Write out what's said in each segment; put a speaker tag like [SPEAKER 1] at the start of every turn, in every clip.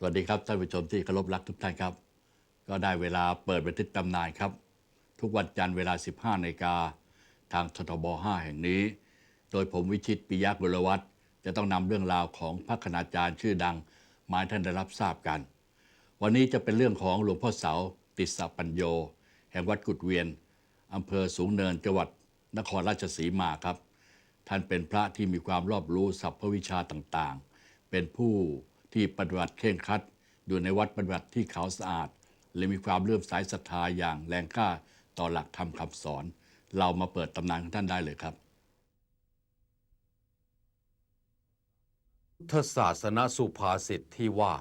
[SPEAKER 1] สวัสดีครับท่านผู้ชมที่เคารพรักทุกท่านครับ ก็ได้เวลาเปิดบันทึกตำนานครับ ทุกวันจันทร์เวลา 15นาฬิกาทางททบ 5 แห่งนี้ โดยผมวิชิตปิยะบุรวัตรจะต้องนำเรื่องราวของพระคณาจารย์ชื่อดังมาให้ท่านได้รับทราบกัน วันนี้จะเป็นเรื่องของหลวงพ่อเสาติสสปัญโย แห่งวัดกุดเวียนอำเภอสูงเนินจังหวัดนครราชสีมาครับ ท่านเป็นพระที่มีความรอบรู้ศัพทวิชาต่างๆ เป็นผู้ ที่ปฏิบัติเคร่งครัดอยู่ในวัดปฏิบัติที่เขาสะอาด และมีความเลื่อมใสศรัทธาอย่างแรงกล้าต่อหลักธรรมคำสอน เรามาเปิดตำนานของท่านได้เลยครับ
[SPEAKER 2] พุทธศาสนสุภาษิตที่ว่า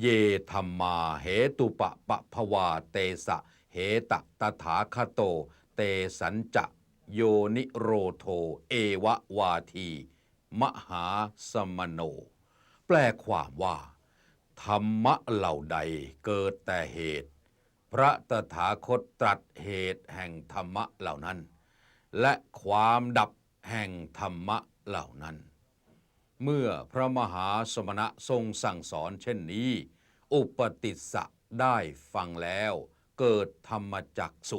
[SPEAKER 2] เยธรรมาเหตุปะปะภวาเตสะ เหตะตถาคโต เตสัญจะ โยนิโรโท เอวะวาที มหาสมโน แปลความว่า ธรรมะเหล่าใดเกิดแต่เหตุ พระตถาคตตรัสเหตุแห่งธรรมะเหล่านั้น และความดับแห่งธรรมะเหล่านั้น เมื่อพระมหาสมณะทรงสั่งสอนเช่นนี้ อุปติสสะได้ฟังแล้วเกิดธรรมจักสุ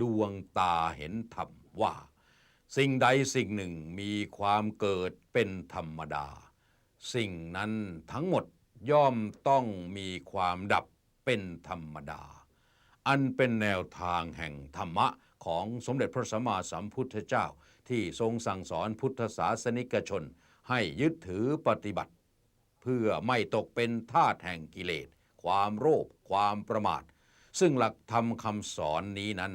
[SPEAKER 2] ดวงตาเห็นธรรมว่า สิ่งใดสิ่งหนึ่งมีความเกิดเป็นธรรมดา สิ่งนั้นทั้งหมดย่อมต้องมีความดับเป็นธรรมดา อันเป็นแนวทางแห่งธรรมะของสมเด็จพระสัมมาสัมพุทธเจ้า ที่ทรงสั่งสอนพุทธศาสนิกชน ให้ยึดถือปฏิบัติ เพื่อไม่ตกเป็นทาสแห่งกิเลส ความโลภความประมาท ซึ่งหลักธรรมคำสอนนี้นั้น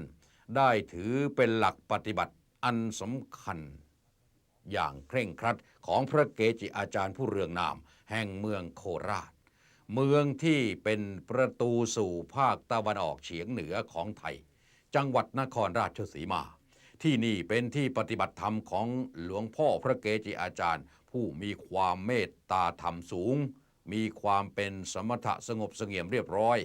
[SPEAKER 2] ได้ถือเป็นหลักปฏิบัติอันสำคัญ อย่างเคร่งครัดของพระเกจิอาจารย์ผู้เรืองนาม แห่งเมืองโคราช เมืองที่เป็นประตูสู่ภาคตะวันออกเฉียงเหนือของไทย จังหวัดนครราชสีมา ที่นี่เป็นที่ปฏิบัติธรรมของหลวงพ่อพระเกจิอาจารย์ ผู้มีความเมตตาธรรมสูง มีความเป็นสมถะสงบเสงี่ยมเรียบร้อย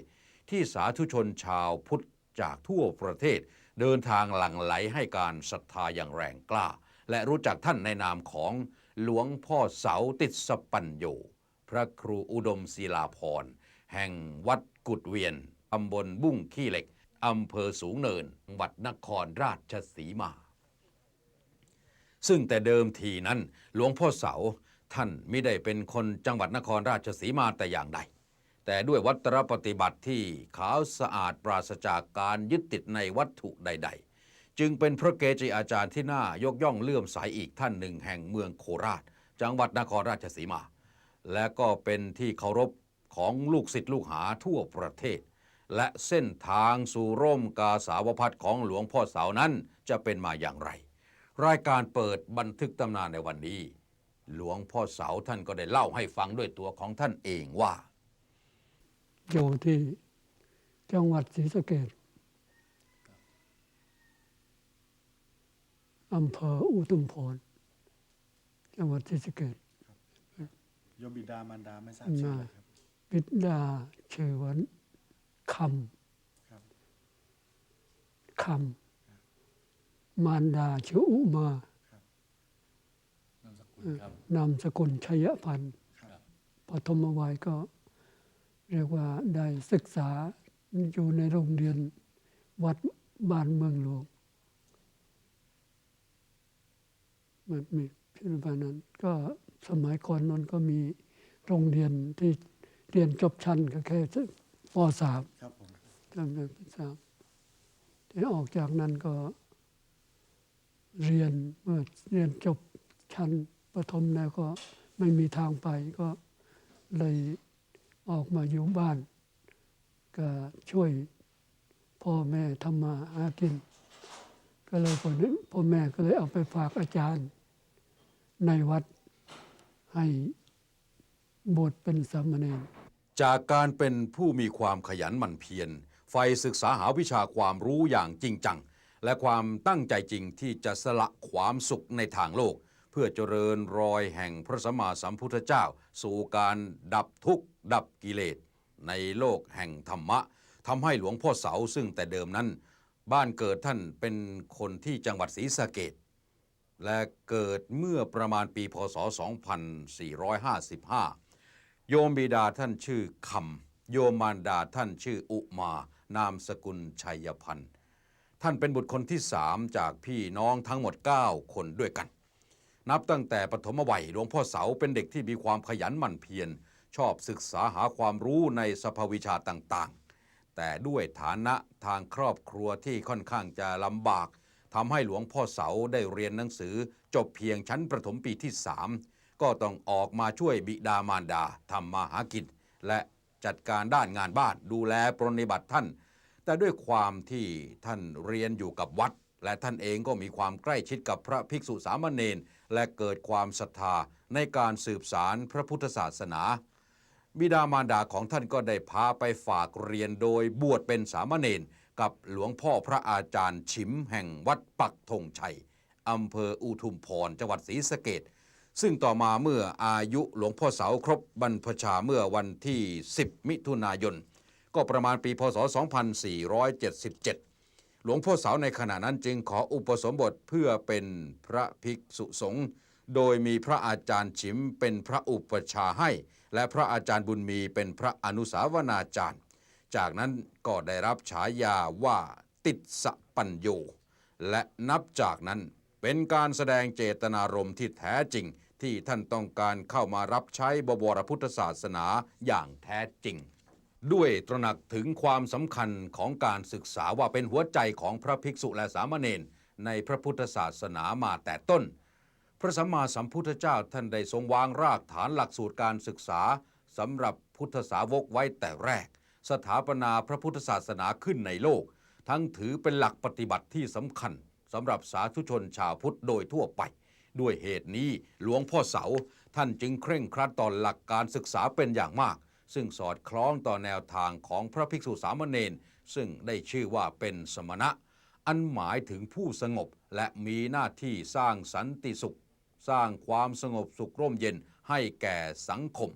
[SPEAKER 2] ที่สาธุชนชาวพุทธจากทั่วประเทศ เดินทางหลั่งไหลให้การศรัทธาอย่างแรงกล้า และรู้จักท่านในนามของหลวงพ่อเสาติดสปัญโยพระครูอุดมศิลาพรแห่งวัดกุดเวียนตำบลบุ้งขี้เหล็กอำเภอสูงเนินจังหวัดนครราชสีมา ซึ่งแต่เดิมทีนั้นหลวงพ่อเสาท่านไม่ได้เป็นคนจังหวัดนครราชสีมาแต่อย่างใด แต่ด้วยวัตรปฏิบัติที่ขาวสะอาดปราศจากการยึดติดในวัตถุใด ๆ จึงเป็นพระเกจิอาจารย์ที่น่ายกย่องเลื่อมใสอีกท่านหนึ่งแห่งเมืองโคราช จังหวัดนครราชสีมา และก็เป็นที่เคารพของลูกศิษย์ลูกหาทั่วประเทศ และเส้นทางสู่ร่มกาสาวพัดของหลวงพ่อเสานั้นจะเป็นมาอย่างไร รายการเปิดบันทึกตำนานในวันนี้ หลวงพ่อเสาท่านก็ได้เล่าให้ฟังด้วยตัวของท่านเองว่า
[SPEAKER 3] อยู่ที่จังหวัดศรีสะเกษ อำเภออุทุมพรจังหวัดศรีสะเกษ
[SPEAKER 4] โยมบิดามารดาไม่ทราบชื่อเลยครับ
[SPEAKER 3] บิดาชื่อวันค
[SPEAKER 4] ครับำ
[SPEAKER 3] คำมารดาชื่ออุมา
[SPEAKER 1] นามสกุลครับ
[SPEAKER 3] นามสกุลชัยพันธ์
[SPEAKER 4] ครับ
[SPEAKER 3] ปฐมวัยก็เรียกว่าได้ศึกษาอยู่ในโรงเรียนวัดบ้านเมืองหลวง มันมีพิพิธภัณฑ์นั้น ก็สมัยก่อนนนก็มีโรงเรียนที่เรียนจบชั้นก็แค่ปสาม
[SPEAKER 4] ครับผม
[SPEAKER 3] จำได้ปสามที่ออกจากนั้นก็เรียนเมื่อเรียนจบชั้นประถมแล้วก็ไม่มีทางไปก็เลยออกมาอยู่บ้าน ก็ช่วยพ่อแม่ทำมาหากิน ก็เลยพ่อแม่ก็เลยเอาไปฝากอาจารย์ ในวัดให้บวชเป็นสามเณร
[SPEAKER 2] จากการเป็นผู้มีความขยันหมั่นเพียรใฝ่ศึกษาหาวิชาความรู้อย่างจริงจัง และความตั้งใจจริงที่จะสละความสุขในทางโลก เพื่อเจริญรอยแห่งพระสัมมาสัมพุทธเจ้า สู่การดับทุกข์ดับกิเลส ในโลกแห่งธรรมะทำให้หลวงพ่อเสาซึ่งแต่เดิมนั้น บ้านเกิดท่านเป็นคนที่จังหวัดศรีสะเกด และเกิดเมื่อประมาณปีพศ 2455 โยมบิดาท่านชื่อคำ โยมมารดาท่านชื่ออุมา นามสกุลชัยพันธ์ ท่านเป็นบุตรคนที่สามจากพี่น้องทั้งหมด 9 คนด้วยกัน นับตั้งแต่ปฐมวัยหลวงพ่อเสาเป็นเด็กที่มีความขยันหมั่นเพียร ชอบศึกษาหาความรู้ในสภาวิชาต่างๆ แต่ด้วยฐานะทางครอบครัวที่ค่อนข้างจะลำบาก ทำให้หลวงพ่อเสาได้เรียนหนังสือ จบเพียงชั้นประถมปีที่สามก็ต้องออกมาช่วยบิดามารดาทำมาหากินและจัดการด้านงานบ้านดูแลปรนนิบัติท่าน แต่ด้วยความที่ท่านเรียนอยู่กับวัด และท่านเองก็มีความใกล้ชิดกับพระภิกษุสามเณรและเกิดความศรัทธาในการสืบสารพระพุทธศาสนาบิดามารดาของท่านก็ได้พาไปฝากเรียนโดยบวชเป็นสามเณร กับหลวงพ่อพระอาจารย์ฉิมแห่งวัดปักธงชัยอำเภออุทุมพรจังหวัดศรีสะเกดซึ่งต่อมาเมื่ออายุหลวงพ่อเสาครบบรรพชาเมื่อวันที่ 10 มิถุนายน ก็ประมาณปีพศ 2477 หลวงพ่อเสาในขณะนั้นจึงขออุปสมบทเพื่อเป็นพระภิกษุสงฆ์โดยมีพระอาจารย์ฉิมเป็นพระอุปชฌาย์ให้ และพระอาจารย์บุญมีเป็นพระอนุสาวนาจารย์ จากนั้นก็ได้รับฉายาว่าติดสปัญโย และนับจากนั้นเป็นการแสดงเจตนารมณ์ที่แท้จริงที่ท่านต้องการเข้ามารับใช้บวรพุทธศาสนาอย่างแท้จริง ด้วยตระหนักถึงความสำคัญของการศึกษาว่าเป็นหัวใจของพระภิกษุและสามเณรในพระพุทธศาสนามาแต่ต้น พระสัมมาสัมพุทธเจ้าท่านได้ทรงวางรากฐานหลักสูตรการศึกษาสำหรับพุทธสาวกไว้แต่แรก สถาปนาพระพุทธศาสนาขึ้นในโลก ทั้งถือเป็นหลักปฏิบัติที่สำคัญสำหรับสาธุชนชาวพุทธโดยทั่วไป ด้วยเหตุนี้หลวงพ่อเสาท่านจึงเคร่งครัดต่อหลักการศึกษาเป็นอย่างมาก ซึ่งสอดคล้องต่อแนวทางของพระภิกษุสามเณรซึ่งได้ชื่อว่าเป็นสมณะ อันหมายถึงผู้สงบและมีหน้าที่สร้างสันติสุข สร้างความสงบสุขร่มเย็นให้แก่สังคม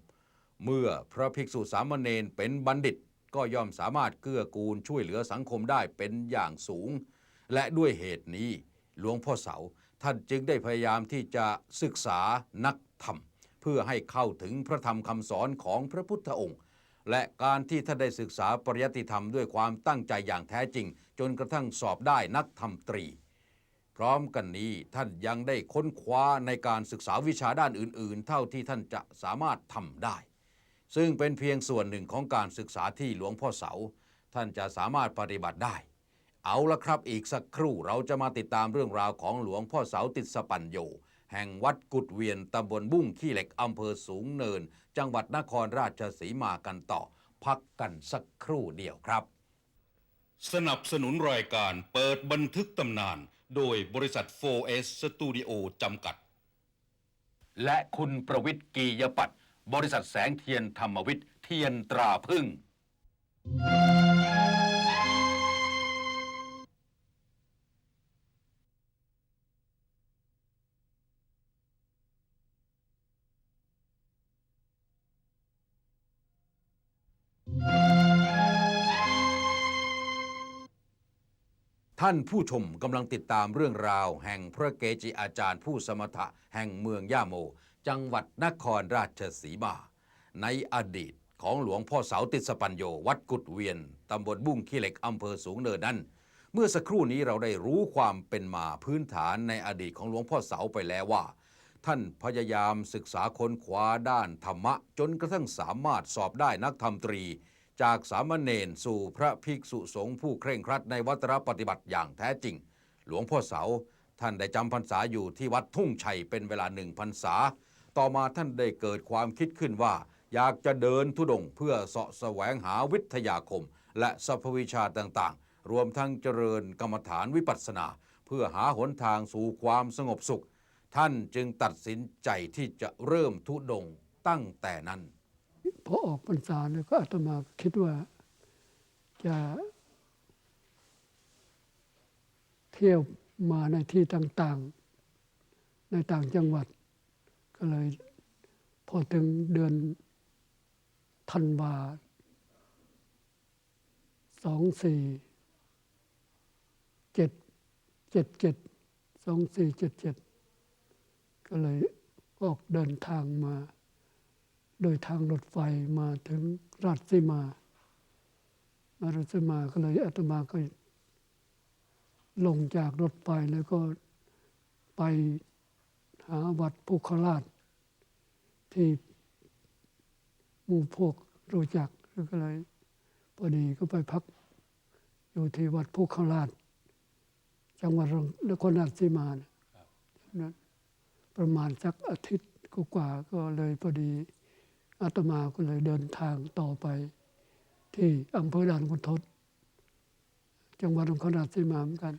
[SPEAKER 2] เมื่อพระภิกษุสามเณรเป็นบัณฑิต ก็ย่อมสามารถเกื้อกูลช่วยเหลือสังคมได้เป็นอย่างสูง และด้วยเหตุนี้หลวงพ่อเสาท่านจึงได้พยายามที่จะศึกษานักธรรม เพื่อให้เข้าถึงพระธรรมคำสอนของพระพุทธองค์ และการที่ท่านได้ศึกษาปริยัติธรรมด้วยความตั้งใจอย่างแท้จริง จนกระทั่งสอบได้นักธรรมตรี พร้อมกันนี้ท่านยังได้ค้นคว้าในการศึกษาวิชาด้านอื่น ๆ เท่าที่ท่านจะสามารถทำได้ ซึ่งเป็นเพียงส่วนหนึ่งของการศึกษาที่หลวงพ่อเสา ท่านจะสามารถปฏิบัติได้ เอาละครับอีกสักครู่เราจะมาติดตามเรื่องราวของหลวงพ่อเสาติดสปัญโยแห่งวัดกุดเวียนตำบลบุ้งขี้เหล็กอำเภอสูงเนิน จังหวัดนครราชสีมากันต่อ พักกันสักครู่เดียวครับ สนับสนุนรายการเปิดบันทึกตำนาน โดยบริษัท 4S Studio จำกัด และคุณประวิทย์กียปัตย์ บริษัทแสงเทียนธรรมวิทย์เทียนตราพึ่ง ท่านผู้ชมกำลังติดตามเรื่องราว แห่งพระเกจิอาจารย์ผู้สมถะแห่งเมืองย่าโม จังหวัดนครราชสีมา ในอดีตของหลวงพ่อเสาติสปัญโยวัดกุดเวียนตำบลบุ้งขี้เหล็กอำเภอสูงเนินนั้น เมื่อสักครู่นี้เราได้รู้ความเป็นมาพื้นฐานในอดีตของหลวงพ่อเสาไปแล้วว่า ท่านพยายามศึกษาค้นคว้าด้านธรรมะ จนกระทั่งสามารถสอบได้นักธรรมตรี จากสามเณรสู่พระภิกษุสงฆ์ผู้เคร่งครัดในวัตรปฏิบัติอย่างแท้จริง หลวงพ่อเสาท่านได้จำพรรษาอยู่ที่วัดทุ่งชัยเป็นเวลาหนึ่งพรรษา ต่อมาท่านได้เกิดความคิดขึ้นว่า อยากจะเดินทุดงเพื่อเสาะแสวงหาวิทยาคม และสัพวิชาต่างๆ รวมทั้งเจริญกรรมฐานวิปัสสนา เพื่อหาหนทางสู่ความสงบสุข ท่านจึงตัดสินใจที่จะเริ่มทุดงตั้งแต่นั้น
[SPEAKER 3] พอออกพรรษาเนี่ยก็อาตมาคิดว่าจะเที่ยวมาในที่ต่างๆ ในต่างจังหวัด เลย พอถึงเดือนธันวาสองสี่เจ็ดเจ็ดเจ็ดสองสี่เจ็ดเจ็ดก็เลยออกเดินทางมา โดยทางรถไฟมาถึงราชสีมา มาราชสีมาก็เลยอาตมาก็ลงจากรถไฟแล้วก็ไปหาวัดพุคราช ที่หมู่พวกรู้จักก็เลยพอดีก็ไปพัก อยู่ที่วัดพุคราชจังหวัดนครราชสีมานะนั้นประมาณสักอาทิตย์กว่าๆก็เลยพอดีอาตมาก็เลยเดินทางต่อไป ที่อำเภอด่านขุนทดจังหวัดนครราชสีมาเหมือนกัน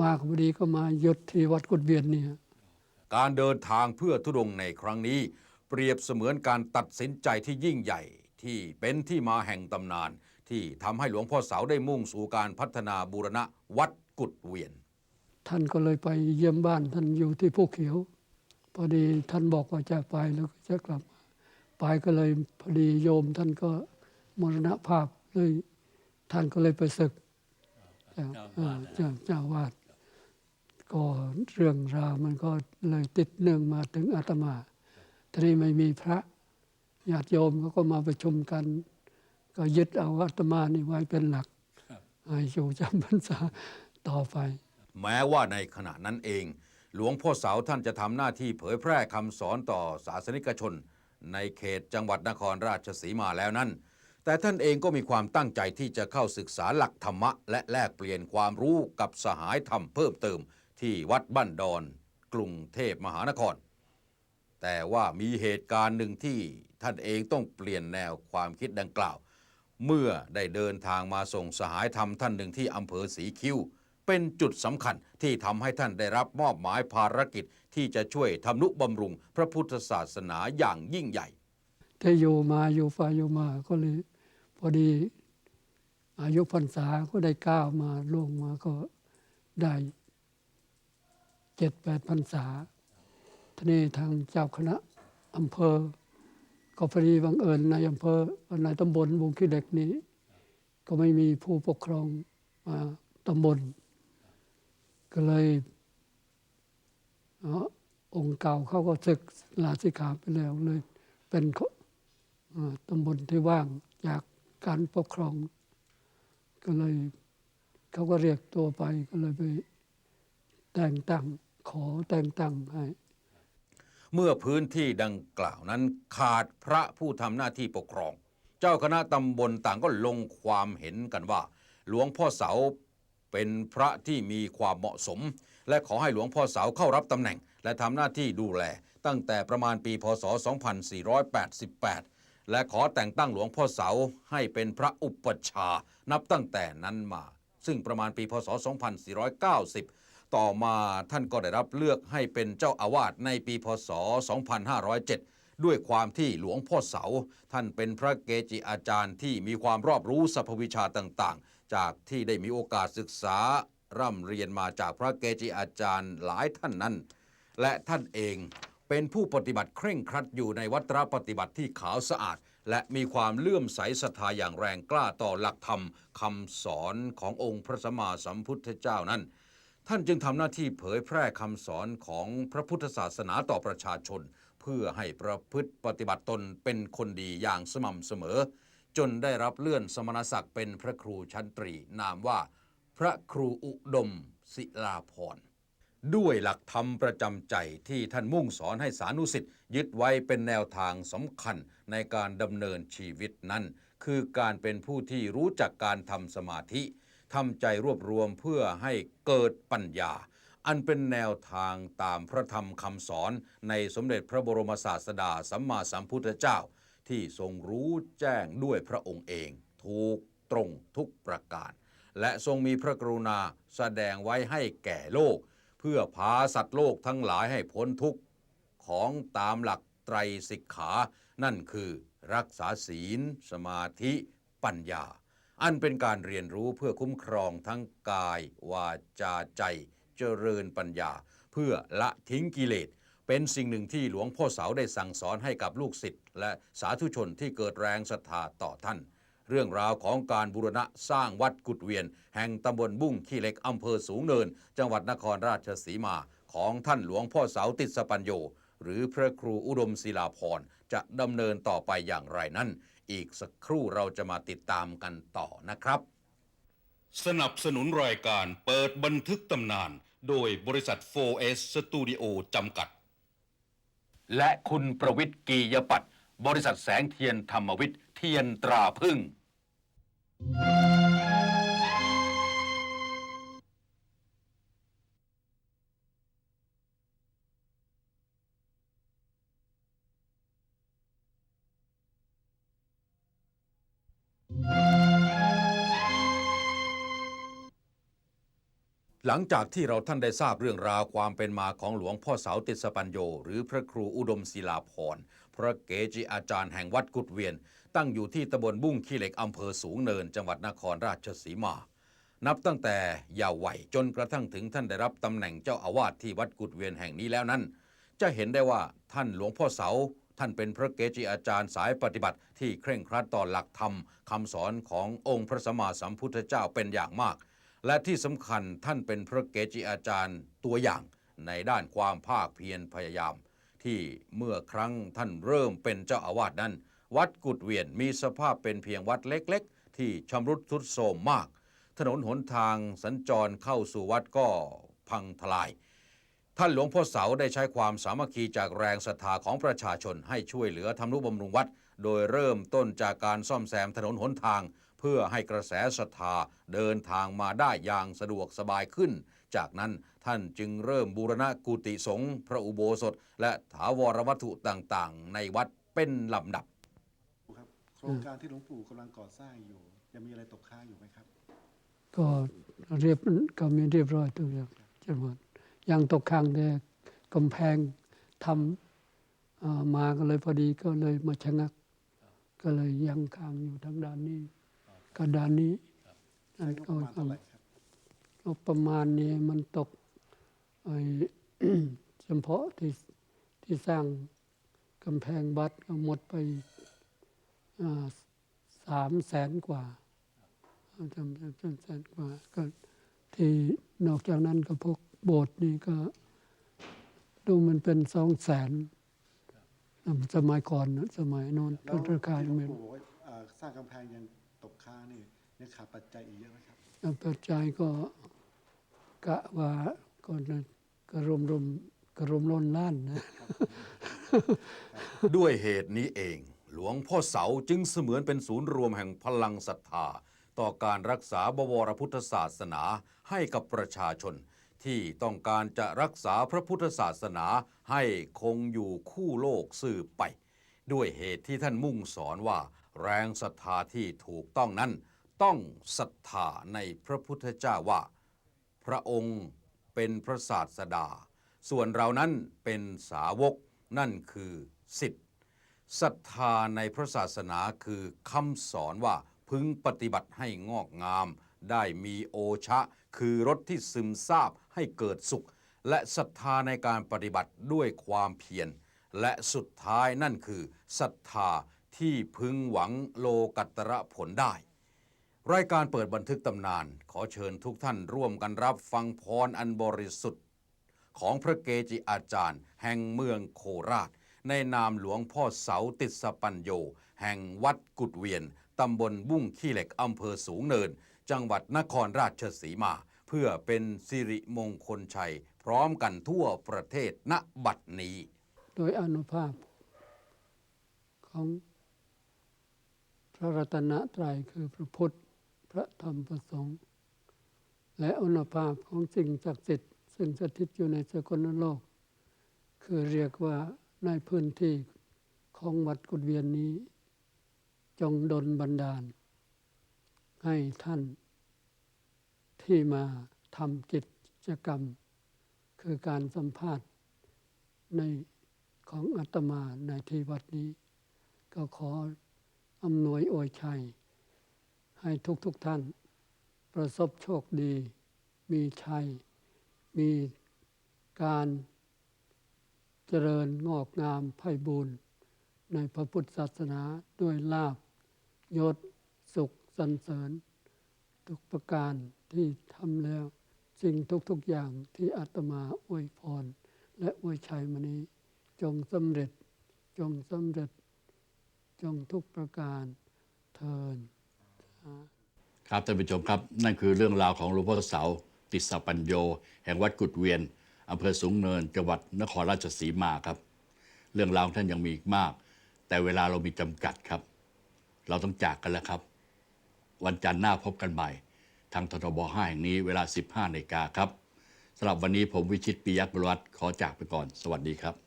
[SPEAKER 3] มาพอดีก็มาหยุดที่วัดกุดเวียนเนี่ย
[SPEAKER 2] การเดินทางเพื่อทุดงในครั้งนี้ เปรียบเสมือนการตัดสินใจที่ยิ่งใหญ่ที่เป็นที่มาแห่งตำนาน ที่ทำให้หลวงพ่อเสาได้มุ่งสู่การพัฒนาบูรณะวัดกุดเวียน
[SPEAKER 3] ท่านก็เลยไปเยี่ยมบ้านท่านอยู่ที่ภูเขียว พอดีท่านบอกว่าจะไปแล้วก็จะกลับ ไปก็เลยพอดีโยมท่านก็มรณภาพเลยท่านก็เลยไปศึกจ่าเจ้าเจ้าวาด ก็เรื่องราวมันก็เลยติดเนื่องมาถึงอาตมาทีนี้ไม่มีพระญาติโยมเขาก็มาประชุมกัน ก็ยึดเอาอาตมานี่ไว้เป็นหลักให้อยู่จำพรรษาต่อไป
[SPEAKER 2] แม้ว่าในขณะนั้นเอง หลวงพ่อเสาท่านจะทำหน้าที่เผยแพร่คำสอนต่อศาสนิกชน ในเขตจังหวัดนครราชสีมาแล้วนั้น แต่ท่านเองก็มีความตั้งใจที่จะเข้าศึกษาหลักธรรมะ และแลกเปลี่ยนความรู้กับสหายธรรมเพิ่มเติม ที่วัดบ้านดอน กรุงเทพมหานคร แต่ว่ามีเหตุการณ์หนึ่งที่ท่านเองต้องเปลี่ยนแนวความคิดดังกล่าว เมื่อได้เดินทางมาส่งสหายธรรมท่านหนึ่งที่อำเภอศรีคิ้ว เป็นจุดสำคัญที่ทำให้ท่านได้รับมอบหมายภารกิจที่จะช่วยทำนุบำรุงพระพุทธศาสนาอย่างยิ่งใหญ่
[SPEAKER 3] แต่อยู่มาอยู่ไปอยู่มาก็เลยพอดีอายุพรรษาก็ได้ก้าวมาล่วงมาก็ได้ เจ็ดแปดพรรษาทีนี้ทางเจ้าคณะอำเภอ ก็พอดีบังเอิญในอำเภอในตำบลวงขี้เหล็กนี้ ก็ไม่มีผู้ปกครองมาตำบล ก็เลยองค์เก่าเขาก็ศึกลาสิกขาไปแล้วเลย เป็นตำบลที่ว่างจากการปกครอง ก็เลยเขาก็เรียกตัวไปก็เลยไป แต่งตั้งขอแต่งตั้งให้
[SPEAKER 2] เมื่อพื้นที่ดังกล่าวนั้นขาดพระผู้ทำหน้าที่ปกครอง เจ้าคณะตำบลต่างก็ลงความเห็นกันว่า หลวงพ่อเสาเป็นพระที่มีความเหมาะสม และขอให้หลวงพ่อเสาเข้ารับตำแหน่ง และทำหน้าที่ดูแล ตั้งแต่ประมาณปีพศ 2488 และขอแต่งตั้งหลวงพ่อเสาให้เป็นพระอุปัชฌาย์นับตั้งแต่นั้นมา ซึ่งประมาณปีพศ 2490 ต่อมาท่านก็ได้รับเลือกให้เป็นเจ้าอาวาสในปีพศ 2507 ด้วยความที่หลวงพ่อเสา ท่านเป็นพระเกจิอาจารย์ที่มีความรอบรู้สรรพวิชาต่างๆ จากที่ได้มีโอกาสศึกษา ร่ำเรียนมาจากพระเกจิอาจารย์หลายท่านนั้น และท่านเองเป็นผู้ปฏิบัติเคร่งครัดอยู่ในวัตรปฏิบัติที่ขาวสะอาด และมีความเลื่อมใสศรัทธาอย่างแรงกล้าต่อหลักธรรมคำสอนขององค์พระสัมมาสัมพุทธเจ้านั้น ท่านจึงทำหน้าที่เผยแพร่คำสอนของพระพุทธศาสนาต่อประชาชน เพื่อให้ประพฤติปฏิบัติตนเป็นคนดีอย่างสม่ำเสมอ จนได้รับเลื่อนสมณศักดิ์เป็นพระครูชั้นตรี นามว่า พระครูอุดม ศิลาพรด้วยหลักธรรมประจำใจที่ท่านมุ่งสอนให้สานุสิทธิ์ยึดไว้เป็นแนวทางสำคัญในการดำเนินชีวิตนั้น คือการเป็นผู้ที่รู้จักการทำสมาธิ ทำใจรวบรวมเพื่อให้เกิดปัญญา อันเป็นแนวทางตามพระธรรมคำสอนในสมเด็จพระบรมศาสดาสัมมาสัมพุทธเจ้า ที่ทรงรู้แจ้งด้วยพระองค์เอง ถูกตรงทุกประการ และทรงมีพระกรุณาแสดงไว้ให้แก่โลก เพื่อพาสัตว์โลกทั้งหลายให้พ้นทุกข์ของตามหลักไตรสิกขา นั่นคือรักษาศีล สมาธิ ปัญญา อันเป็นการเรียนรู้เพื่อคุ้มครองทั้งกาย วาจาใจ เจริญปัญญา เพื่อละทิ้งกิเลส เป็นสิ่งหนึ่งที่หลวงพ่อเสาได้สั่งสอนให้กับลูกศิษย์และสาธุชนที่เกิดแรงศรัทธาต่อท่าน เรื่องราวของการบูรณะสร้างวัดกุดเวียน แห่งตำบลบุ้งขี้เหล็กอำเภอสูงเนิน จังหวัดนครราชสีมาของท่านหลวงพ่อเสาติดสปัญโยหรือพระครูอุดมศิลาพรจะดำเนินต่อไปอย่างไรนั้น อีกสักครู่เราจะมาติดตามกันต่อนะครับ
[SPEAKER 5] สนับสนุนรายการเปิดบันทึกตำนาน โดยบริษัท 4S Studio จำกัด
[SPEAKER 2] และคุณประวิทย์กียปัตย์บริษัทแสงเทียนธรรมวิทย์เทียนตราพึ่ง หลังจากที่เราท่านได้ทราบเรื่องราวความเป็นมาของหลวงพ่อเสาติสปัญโย หรือพระครูอุดมศิลาพรพระเกจิอาจารย์แห่งวัดกุดเวียน ตั้งอยู่ที่ตำบลบุ้งขี้เหล็กอำเภอสูงเนิน จังหวัดนครราชสีมา นับตั้งแต่ยาววัยจนกระทั่งถึงท่านได้รับตำแหน่งเจ้าอาวาสที่วัดกุดเวียนแห่งนี้แล้วนั้น จะเห็นได้ว่าท่านหลวงพ่อเสาท่านเป็นพระเกจิอาจารย์สายปฏิบัติที่เคร่งครัดต่อหลักธรรมคำสอนขององค์พระสัมมาสัมพุทธเจ้าเป็นอย่างมาก และที่สำคัญท่านเป็นพระเกจิอาจารย์ตัวอย่างในด้านความภาคเพียรพยายาม ที่เมื่อครั้งท่านเริ่มเป็นเจ้าอาวาสนั้น วัดกุดเวียนมีสภาพเป็นเพียงวัดเล็กๆ ที่ชำรุดทรุดโทรมมาก ถนนหนทางสัญจรเข้าสู่วัดก็พังทลาย ท่านหลวงพ่อเสาได้ใช้ความสามัคคีจากแรงศรัทธาของประชาชนให้ช่วยเหลือทำนุบำรุงวัด โดยเริ่มต้นจากการซ่อมแซมถนนหนทาง เพื่อให้กระแสศรัทธาเดินทางมาได้อย่างสะดวกสบายขึ้น จากนั้นท่านจึงเริ่มบูรณะกุฏิสงฆ์พระอุโบสถ และถาวรวัตถุต่างๆ ในวัดเป็นลำดับ
[SPEAKER 4] ครับโครงการที่หลวงปู่กำลังก่อสร้างอยู่ยังมีอะไรตกค้างอยู่ไหมครับ
[SPEAKER 3] ก็เรียบก็มีเรียบร้อยทุกอย่างจนหมดยังตกค้างแต่กำแพงทำเอ่อมาก็เลยพอดีก็เลยมาชะงัก ก็เลยยังค้างอยู่ทางด้านนี้ กับด้านนี้
[SPEAKER 4] ใช้งบประมาณเท่าไหร่ครับ
[SPEAKER 3] งบประมาณนี้มันตกไอ้เฉพาะที่ที่สร้างกำแพงวัดก็หมดไปสามแสนกว่าจำจำแสนกว่าก็ที่นอกจากนั้นก็พวกโบสถ์นี่ก็ดูมันเป็นสองแสนสมัยก่อนนะสมัยโน้น
[SPEAKER 4] แล้ว
[SPEAKER 3] ราคา
[SPEAKER 4] ที่หลวง
[SPEAKER 3] ไม่
[SPEAKER 4] ปู่บอกว่าเอ่อสร้างกำแพงยัง ตกค้างนี่ยังขาดปัจจัยอีกเยอะไหมครับ
[SPEAKER 3] ปัจจัยก็กะว่าก็นะกระรมรมกระรมล้นล้านนะ
[SPEAKER 2] ด้วยเหตุนี้เอง หลวงพ่อเสาจึงเสมือนเป็นศูนย์รวมแห่งพลังศรัทธา ต่อการรักษาบวรพุทธศาสนาให้กับประชาชน ที่ต้องการจะรักษาพระพุทธศาสนาให้คงอยู่คู่โลกสืบไป ด้วยเหตุที่ท่านมุ่งสอนว่า แรงศรัทธาที่ถูกต้องนั้น ต้องศรัทธาในพระพุทธเจ้าว่า พระองค์เป็นพระศาสดา ส่วนเรานั้นเป็นสาวกนั่นคือสิทธิ์ศรัทธาในพระศาสนาคือคำสอนว่าพึงปฏิบัติให้งอกงาม ได้มีโอชะ คือรสที่ซึมซาบให้เกิดสุข และศรัทธาในการปฏิบัติด้วยความเพียรและสุดท้ายนั่นคือศรัทธา ที่พึงหวังโลกัตระผลได้ รายการเปิดบันทึกตำนาน ขอเชิญทุกท่านร่วมกันรับฟังพรอันบริสุทธิ์ ของพระเกจิอาจารย์ แห่งเมืองโคราช ในนามหลวงพ่อเสาติสปัญโย แห่งวัดกุดเวียนตำบลบุ้งขี้เหล็กอำเภอสูงเนิน จังหวัดนครราชสีมา เพื่อเป็นสิริมงคลชัย พร้อมกันทั่วประเทศณบัดนี้
[SPEAKER 3] โดยอนุภาพของ ระรัตนตรัยคือพระพุทธ พระธรรมพระสงฆ์และอนุภาพของสิ่งศักดิ์สิทธิ์ซึ่งสถิตอยู่ในสกลโลก คือเรียกว่าในพื้นที่ของวัดกุฎเวียนนี้ จงดลบันดาล ให้ท่าน ที่มาทำกิจกรรม คือการสัมภาษณ์ในของอาตมาในที่วัดนี้ ก็ขอ อำนวยอวยชัย ให้ทุกๆทท่าน ประสบโชคดี มีชัย มีการเจริญงอกงามไพบูรณ์ในพระพุทธศาสนาด้วยลาบยศสุขสรรเสริญ ทุกประการที่ทำแล้ว สิ่งทุกๆอย่างที่อาตมาอวยพร และอวยชัยมานี้ จงสำเร็จจงสำเร็จ จงทุกประการเทิน
[SPEAKER 1] ครับท่านผู้ชมครับ นั่นคือเรื่องราวของหลวงพ่อเสาติสสปัญโย แห่งวัดกุดเวียนอำเภอสูงเนินจังหวัดนครราชสีมาครับ เรื่องราวท่านยังมีอีกมาก แต่เวลาเรามีจำกัดครับ เราต้องจากกันแล้วครับ วันจันทร์หน้าพบกันใหม่ ทางททบ5แห่งนี้เวลา 15นาฬิกาครับสำหรับวันนี้ผมวิชิตปิยกุลวัฒน์ขอจากไปก่อน สวัสดีครับ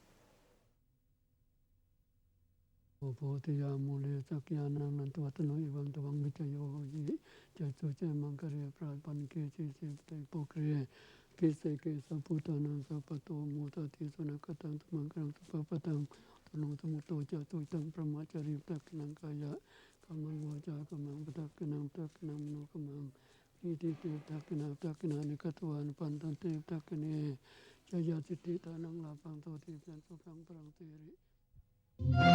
[SPEAKER 3] โอโพธิยามูเลสักยานังนันตวัตโนอิวังตวังวิจโยโหยิเจตุเจมังกะเรปราปันเกจิเจปไตโปเกเรกิเสเกสัพพุตานังสัพพโตมุตติสุนักตังตุมังกรังสุปปตังตโนตมุตโตจตุตังประมาจาริตักนังกายะกมังวาจากมังปตักนังตักนังมโนกมังอิติเตตักนังตักนังนิกตวันปันตันเตตักเนจยาสิทธิตานังลาปังโตติปันสุขังปรังเตริ